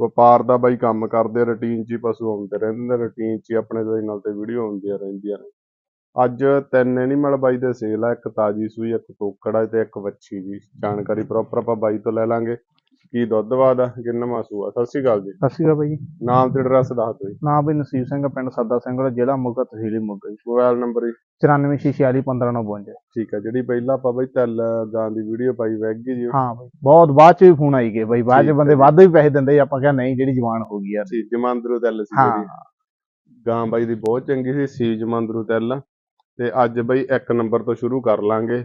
ਵਪਾਰ ਦਾ ਬਾਈ ਕੰਮ ਕਰਦੇ ਰੁਟੀਨ 'ਚ ਹੀ ਪਸ਼ੂ ਆਉਂਦੇ ਰਹਿੰਦੇ ਨੇ ਰੁਟੀਨ 'ਚ ਹੀ ਆਪਣੇ ਚੈਨਲ ਤੇ ਵੀਡੀਓ ਆਉਂਦੀਆਂ ਰਹਿੰਦੀਆਂ ਨੇ। ਅੱਜ ਤਿੰਨ ਐਨੀਮਲ ਬਾਈ ਦੇ ਸੇਲ ਆ, ਇੱਕ ਤਾਜੀ ਸੂਈ, ਇੱਕ ਟੋਕੜਾ ਤੇ ਇੱਕ ਵੱਛੀ ਜੀ। ਜਾਣਕਾਰੀ ਪ੍ਰੋਪਰ ਆਪਾਂ ਬਾਈ ਤੋਂ ਲੈ ਲਾਂਗੇ। ਕੀ ਦੁੱਧ ਵਾਦਾ ਕਿੰਨਵਾਂ ਸੂਆ। ਸਤਿ ਸ਼੍ਰੀ ਅਕਾਲ ਜੀ। ਸਤਿ ਸ਼੍ਰੀ ਅਕਾਲ ਬਾਈ ਜੀ। ਨਾਮ ਤੇ ਐਡਰੈਸ ਦੱਸ ਦਿਓ ਜੀ। ਨਾਮ ਬਈ ਨਸੀਬ ਸਿੰਘ ਪਿੰਡ ਸੱਦਾ ਸਿੰਘ ਵਾਲਾ ਜ਼ਿਲ੍ਹਾ ਮੋਗਾ ਤਹਿਸੀਲ ਮੋਗਾ ਜੀ। ਮੋਬਾਈਲ ਨੰਬਰ ਜੀ। 9446415952 ਠੀਕ ਹੈ ਜਿਹੜੀ ਪਹਿਲਾਂ ਆਪਾਂ ਬਾਈ ਤੈਲ ਗਾਂ ਦੀ ਵੀਡੀਓ ਪਾਈ ਵੈਗ ਜੀ ਹਾਂ ਬਾਈ ਬਹੁਤ ਬਾਅਦ ਚ ਵੀ ਫੋਨ ਆਈ ਗਏ ਬਾਈ। ਬਾਅਦ ਚ ਬੰਦੇ ਜੀ। ਵੱਧ ਵੀ ਪੈਸੇ ਦਿੰਦੇ ਆਪਾਂ ਕਿਹਾ ਨਹੀਂ ਜਿਹੜੀ ਜਵਾਨ ਹੋ ਗਈ ਯਾਰ। ਸੀ ਜਮਾਂਦਰੂ ਤੈਲ ਸੀ ਹਾਂ। ਜਿਹੜੀ। ਗਾਂ ਬਾਈ ਦੀ ਬਹੁਤ ਚੰਗੀ ਸੀ ਸੀ ਜਮਾਂਦਰੂ ਤੈਲ। ਤੇ ਅੱਜ ਬਾਈ ਇੱਕ ਨੰਬਰ ਤੋਂ ਸ਼ੁਰੂ ਕਰ ਲਾਂਗੇ।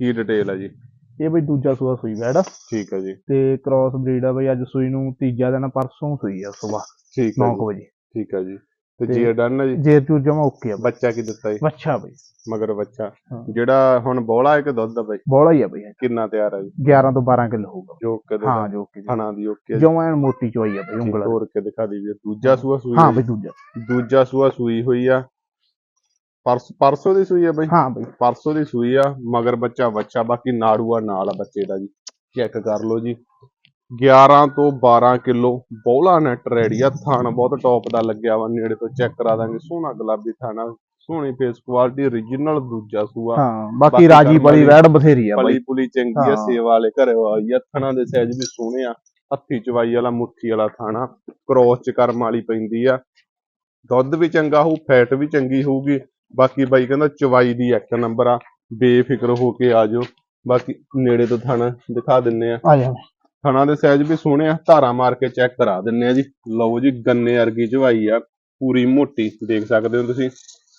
ਕੀ ਡਿਟੇਲ ਹੈ ਜੀ? ਇਹ ਬਈ ਦੂਜਾ ਸੂਆ ਸੂਈ ਵੈੜ ਠੀਕ ਹੈ ਜੀ। ਤੇ ਕ੍ਰਾਸ ਬਰੀਡ ਆ ਬਈ ਅੱਜ ਸੂਈ ਨੂੰ ਤੀਜਾ ਦਿਨ ਪਰਸੋਂ ਸੂਈ ਆ ਸਵੇਰ ਠੀਕ ਹੈ 9 ਜੀ। ਵਜੇ। ਠੀਕ ਹੈ ਜੀ। ਤੇ ਤੇ- ਜੀ ਡਨ ਹੈ ਜੀ? ਜੇਰ ਚੂਰ ਜਮਾ ਓਕੇ ਆ ਬੱਚਾ ਕੀ ਦਿੱਤਾ ਜੀ? ਬੱਚਾ ਬਈ। ਮਗਰ ਬੱਚਾ। ਜਿਹੜਾ ਹੁਣ ਬੋਲਾ ਹੈ ਕਿ ਦੁੱਧ ਦਾ ਬਾਈ? ਬੋਲਾ ਹੀ ਆ ਬਈ। ਕਿੰਨਾ ਤਿਆਰ ਹੈ ਜੀ? 11 ਤੋਂ 12 ਕਿਲੋ ਹੋਊਗਾ ਜੋ ਕਦੇ ਹਾਂ ਜੋ ਕਿ ਥਣਾ ਦੀ ਓਕੇ ਜਮਾਂ ਐਨ ਮੋਟੀ ਚੋਈ ਆ ਬਈ ਉਂਗਲ। ਤੋੜ ਕੇ ਦਿਖਾ ਦਈਏ। ਦੂਜਾ ਸੂਆ ਸੂਈ ਹਾਂ ਬਈ ਦੂਜਾ। ਜੀ। ਦੂਜਾ ਸੂਆ ਸੂਈ ਹੋਈ ਆ। ਪਰਸ ਪਰਸੋਂ ਦੀ ਸੂਈ ਆ ਬਾਈ? ਹਾਂ ਬਈ। ਪਰਸੋਂ ਦੀ ਸੂਈ ਆ ਮਗਰ ਬੱਚਾ ਬੱਚਾ ਬਾਕੀ ਨਾੜੂਆ ਨਾਲ ਆ ਬੱਚੇ ਦਾ ਜੀ। ਚੈੱਕ ਕਰ ਲਓ ਜੀ। 11 ਤੋਂ 12 ਕਿਲੋ ਬੋਲਾ ਨੈਟ ਰੈਡੀ ਆ। ਥਣ ਬਹੁਤ ਟੌਪ ਦਾ ਲੱਗਿਆ ਵਾ ਨੇੜੇ ਤੋਂ ਚੈੱਕ ਕਰਾ ਦਾਂਗੇ। ਸੋਹਣਾ ਗੁਲਾਬੀ ਥਾਣਾ ਸੋਹਣੀ ਫੇਸ ਕੁਆਲਿਟੀ origignal ਦੂਜਾ ਸੂਆ। ਹਾਂ ਬਾਕੀ ਰਾਜੀ ਵਾਲੀ- ਵੈੜ ਬਥੇਰੀ ਆ ਬਈ। ਪੁਲੀ ਚੰਗੀ ਆ। ਸੇਵਾ ਵਾਲੇ ਘਰੇ ਆਈ ਆ। ਥਣਾ ਦੇ ਸਾਈਜ਼ ਵੀ ਸੋਹਣੇ ਆ। ਹੱਥੀ ਚਵਾਈ ਵਾਲਾ ਮੁੱਠੀ ਵਾਲਾ ਥਾਣਾ ਕ੍ਰੋਸ ਚ ਕਰਮ ਵਾਲੀ ਪੈਂਦੀ ਆ। ਦੁੱਧ ਵੀ ਚੰਗਾ ਹੋਊ ਫੈਟ ਵੀ ਚੰਗੀ ਹੋਊਗੀ। ਬਾਕੀ ਬਾਈ ਕਹਿੰਦਾ ਚਵਾਈ ਦੀ ਇੱਕ ਨੰਬਰ ਆ ਬੇਫਿਕਰ ਹੋ ਕੇ ਆ ਜਾਓ। ਬਾਕੀ ਨੇੜੇ ਤੋਂ ਥਣਾ ਦਿਖਾ ਦਿੰਨੇ ਆ। ਆ ਜਾ ਥਣਾ ਦੇ ਸਾਈਜ਼ ਵੀ ਸੋਹਣੇ ਆ ਧਾਰਾ ਮਾਰ ਕੇ ਚੈੱਕ ਕਰਾ ਦਿੰਨੇ ਆ ਜੀ। ਲਓ ਜੀ ਗੰਨੇ ਵਰਗੀ ਚਵਾਈ ਆ ਪੂਰੀ ਮੋਟੀ ਦੇਖ ਸਕਦੇ ਹੋ ਤੁਸੀਂ।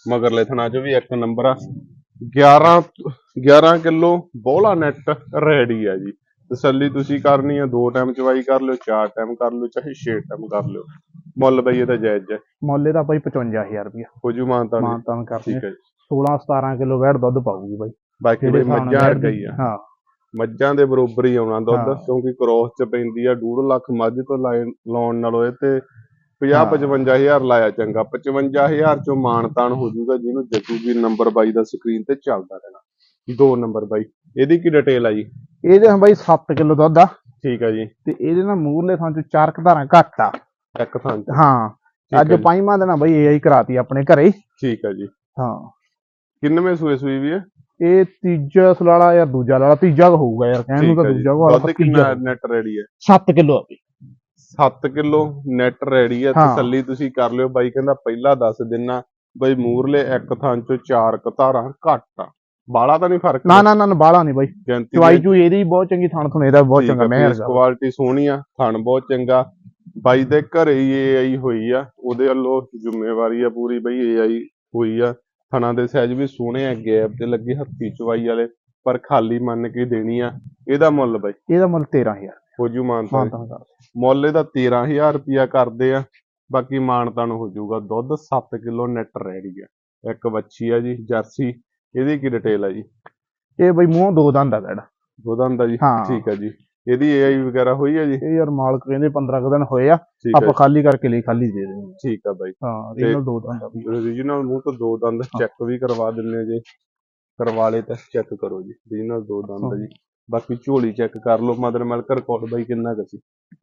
ਮਗਰਲੇ ਥਣਾ 'ਚ ਵੀ ਇੱਕ ਨੰਬਰ ਆ। 11 11 ਕਿਲੋ ਬੋਲਾ ਨੈਟ ਰੈਡੀ ਆ ਜੀ। ਤਸੱਲੀ ਤੁਸੀਂ ਕਰਨੀ ਆ ਦੋ ਟਾਈਮ ਚਵਾਈ ਕਰ ਲਿਓ ਚਾਰ ਟਾਈਮ ਕਰ ਲਿਓ ਚਾਹੇ ਛੇ ਟਾਈਮ ਕਰ ਲਿਓ। ਮੁੱਲ ਬਈ ਇਹਦਾ ਜਾਇਜ਼ ਹੈ। ਮੁੱਲ ਇਹਦਾ ਬਾਈ 55000 ਰੁਪਇਆ। ਹੋ ਜੂ ਮਾਨਤਾ ਨਹੀਂ ਮਾਨਤਾਨ ਕਰਦੇ ਠੀਕ ਹੈ। ਜੀ। 16 17 ਕਿਲੋ ਵੈੜ ਦੁੱਧ ਪਾਊਗੀ ਬਾਈ। ਬਾਕੀ ਬਈ ਮੱਝਾਂ ਹੀ ਆ। ਹਾਂ। ਮੱਝਾਂ ਦੇ ਬਰੋਬਰ ਹੀ ਆਉਣਾ ਦੁੱਧ। ਕਿਉਂਕਿ ਕ੍ਰੋਸ ਚ ਪੈਂਦੀ ਆ 2.5 ਲੱਖ ਮੱਝ ਤੋਂ ਲਾਉਣ ਨਾਲੋਂ ਇਹ ਤੇ 50 ਹਾਂ। 55000 ਲਾਇਆ ਚੰਗਾ। 55000 ਚੋਂ ਮਾਨਤਾਨ ਹੋ ਜੂਗਾ ਜਿਹਨੂੰ ਜੱਜੂਗੀ ਨੰਬਰ 22 ਦਾ ਸਕਰੀਨ ਤੇ ਚੱਲਦਾ ਰਹਿਣਾ। ਦੋ ਨੰਬਰ ਬਾਈ। ਇਹਦੀ ਕੀ ਡਿਟੇਲ ਆ ਜੀ? ਇਹਦੇ ਹਾਂ ਬਾਈ 7 ਕਿਲੋ ਦੁੱਧ ਆ। ਠੀਕ ਆ ਜੀ। ਤੇ ਇਹਦੇ ਨਾਲ ਮੂਰਲੇ ਥਾਂ ਚ ਚਾਰ ਕਧਾਰਾਂ ਘੱਟ ਆ। ਇੱਕ ਥਾਂ ਤੇ। ਹਾਂ ਅੱਜ। ਪੰਜਵਾਂ ਦਿਨ ਆ ਬਾਈ ਇਹ ਹੀ ਕਰਾਤੀ ਆਪਣੇ ਘਰੇ। ਠੀਕ ਆ ਜੀ। ਹਾਂ। ਕਿੰਨਵੇਂ ਸੂਏ ਸੂਈ ਵੀ ਹੈ? ਇਹ ਤੀਜਾ ਸਲਾਲਾ ਜਾਂ ਦੂਜਾ ਲਾਲਾ ਤੀਜਾ ਹੋਊਗਾ ਯਾਰ ਕਹਿਣ ਨੂੰ ਤਾਂ ਦੂਜਾ ਹੋਊਗਾ ਦੁੱਧ ਕਿੰਨਾ ਨੈਟ ਰੈਡੀ ਹੈ? 7 ਕਿਲੋ ਆ ਬਈ। 7 ਕਿਲੋ ਨੈਟ ਰੈਡੀ ਹੈ। ਤਸੱਲੀ ਤੁਸੀਂ ਕਰ ਲਿਓ। ਬਾਈ ਕਹਿੰਦਾ ਪਹਿਲਾਂ ਦੱਸ ਦਿਨਾ ਬਈ ਮੂਰਲੇ ਇੱਕ ਥਾਂ ਚੋਂ ਚਾਰ ਕਤਾਰਾਂ ਘੱਟ ਆ। ਬਾਲਾ ਤਾਂ ਨਹੀਂ ਫ਼ਰਕ ਨਾ ਨਾ ਨਾ ਬਾਹਲਾ ਨਹੀਂ ਬਾਈ। ਚਵਾਈ ਚੂ ਇਹਦੀ ਬਹੁਤ ਚੰਗੀ ਥਣ ਥੁਣ ਇਹਦਾ ਬਹੁਤ ਚੰਗਾ ਮੈਂ ਕੁਆਲਿਟੀ ਸੋਹਣੀ ਆ ਥਣ ਬਹੁਤ ਚੰਗਾ। ਬਾਈ ਦੇ ਘਰੇ ਹੀ ਏਆਈ ਹੋਈ ਆ ਉਹਦੇ ਵੱਲੋਂ ਜ਼ਿੰਮੇਵਾਰੀ ਆ ਪੂਰੀ ਬਈ ਏਆਈ ਹੋਈ ਆ। ਥਣਾ ਦੇ ਸਾਈਜ਼ ਵੀ ਸੋਹਣੇ ਆ ਗੈਪ ਤੇ ਲੱਗੇ ਹੱਥੀ ਚਵਾਈ ਵਾਲੇ ਪਰ ਖਾਲੀ ਮੰਨ ਕੇ ਦੇਣੀ ਆ ਇਹਦਾ ਮੁੱਲ ਬਾਈ। ਇਹਦਾ ਮੁੱਲ 13000 ਹੋ ਜੂ ਮਾਨਤਾ ਮੁੱਲ ਇਹਦਾ 13000 ਰੁਪਿਆ ਕਰਦੇ ਆ ਬਾਕੀ ਮਾਨਤਾਨ ਹੋ ਜਾਊਗਾ। ਦੁੱਧ 7 ਕਿਲੋ ਨੈਟ ਰੈਡੀ ਆ। ਇੱਕ ਵੱਛੀ ਆ ਜੀ ਜਰਸੀ ਇਹਦੀ ਕੀ ਡਿਟੇਲ ਆ ਜੀ? ਇਹ ਬਈ ਮੂੰਹ ਦੋ ਦੰਦ ਆ ਵੈੜ ਉਹਦਾ ਹੁੰਦਾ ਜੀ? ਹਾਂ। ਠੀਕ ਆ ਜੀ। ਇਹਦੀ ਏਆਈ ਵਗੈਰਾ ਹੋਈ ਆ ਜੀ? ਇਹ ਯਾਰ ਮਾਲਕ ਕਹਿੰਦੇ 15 ਕੁ ਦਿਨ ਹੋਏ ਆ ਠੀਕ ਆਪਾਂ ਖਾਲੀ ਕਰਕੇ ਲਈ ਖਾਲੀ ਦੇ ਦੇਣੀ ਠੀਕ ਆ ਬਾਈ। ਹਾਂ ਇਹਨਾਂ ਦੋ ਦੰਦ ਆ ਬਈ ਓਰੀਜਨਲ ਮੂੰਹ ਤੋਂ ਦੋ ਦੰਦ ਚੈੱਕ ਵੀ ਕਰਵਾ ਦਿੰਨੇ ਜੇ। ਕਰਵਾ ਲੇ ਤਾਂ ਚੈੱਕ ਕਰੋ ਜੀ। ਓਰੀਜਨਲ ਦੋ ਦੰਦ ਆ ਜੀ। ਬਾਕੀ ਝੋਲੀ ਚੈੱਕ ਕਰ ਲਓ ਮਦਰ ਮਿਲਕ ਰਿਕਾਰਡ ਬਾਈ ਕਿੰਨਾ ਕੁ ਸੀ?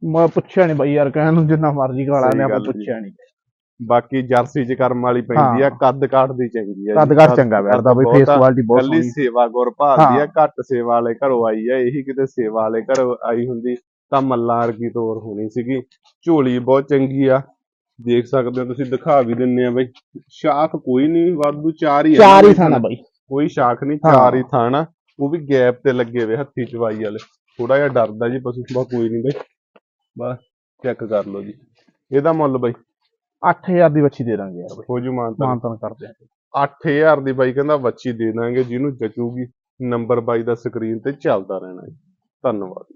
ਮੈਂ ਪੁੱਛਿਆ ਨਹੀਂ ਬਈ ਯਾਰ ਕਹਿਣ ਨੂੰ ਜਿੰਨਾ ਮਰਜ਼ੀ ਸਹੀ ਨੇ ਆਪਾਂ ਗੱਲ ਜੀ। ਪੁੱਛਿਆ ਨਹੀਂ ਬਾਕੀ ਜਰਸੀ ਚ ਕਰਮ ਵਾਲੀ ਪੈਂਦੀ ਆ। ਕੱਦ ਕਾਠ ਦੀ ਚੰਗੀ ਆ। ਕੱਦ ਘੱਟ ਚੰਗਾ ਵੈੜਦਾ ਬਈ ਫੇਸ। ਕੁਆਲਿਟੀ ਬਹੁਤ ਸੋਹਣੀ ਸੇਵਾ ਗੁਰ ਭਾਲਦੀ ਆ। ਘੱਟ ਸੇਵਾ ਵਾਲੇ ਘਰੋਂ ਆਈ ਆ ਇਹੀ ਕਿਤੇ ਸੇਵਾ ਵਾਲੇ ਘਰੋਂ ਆਈ ਹੁੰਦੀ ਤਾਂ ਮੱਲਾਂ ਵਰਗੀ ਤੋਰ ਹੋਣੀ ਸੀਗੀ ਝੋਲੀ ਬਹੁਤ ਚੰਗੀ ਆ ਦੇਖ ਸਕਦੇ ਹੋ ਤੁਸੀਂ ਦਿਖਾ ਵੀ ਦਿੰਨੇ ਆ ਬਈ ਸ਼ਾਖ ਕੋਈ ਨਹੀਂ ਵਾਧੂ ਚਾਰ ਹੀ ਆ ਚਾਰ ਹੀ ਥਾਣਾ। ਬਈ ਕੋਈ ਸ਼ਾਖ ਨਹੀਂ। ਚਾਰ ਹੀ ਥਾਣਾ ਉਹ ਵੀ ਗੈਪ ਤੇ ਲੱਗੇ ਹੋਏ ਹੱਥੀ ਚਵਾਈ ਵਾਲੇ ਥੋੜਾ ਜਿਹਾ ਡਰਦਾ ਜੀ ਪਸ਼ੂ ਬਾ ਕੋਈ ਨਹੀਂ ਬਈ ਬਸ ਚੈੱਕ ਕਰ ਲਓ ਜੀ ਇਹਦਾ ਮੁੱਲ ਬਈ 8000 ਦੀ ਬੱਚੀ ਦੇ ਦਾਂਗੇ ਯਾਰ ਬਈ। ਹੋ ਜੂ ਮਾਨਤਾ ਮਾਨਤਨ ਕਰਦੇ ਆ 8000 ਦੀ ਬਾਈ ਕਹਿੰਦਾ ਬੱਚੀ ਦੇ ਦਾਂਗੇ ਜਿਹਨੂੰ ਜਚੂਗੀ ਨੰਬਰ ਬਾਈ ਦਾ ਸਕਰੀਨ ਤੇ ਚੱਲਦਾ ਰਹਿਣਾ ਜੀ। ਧੰਨਵਾਦ।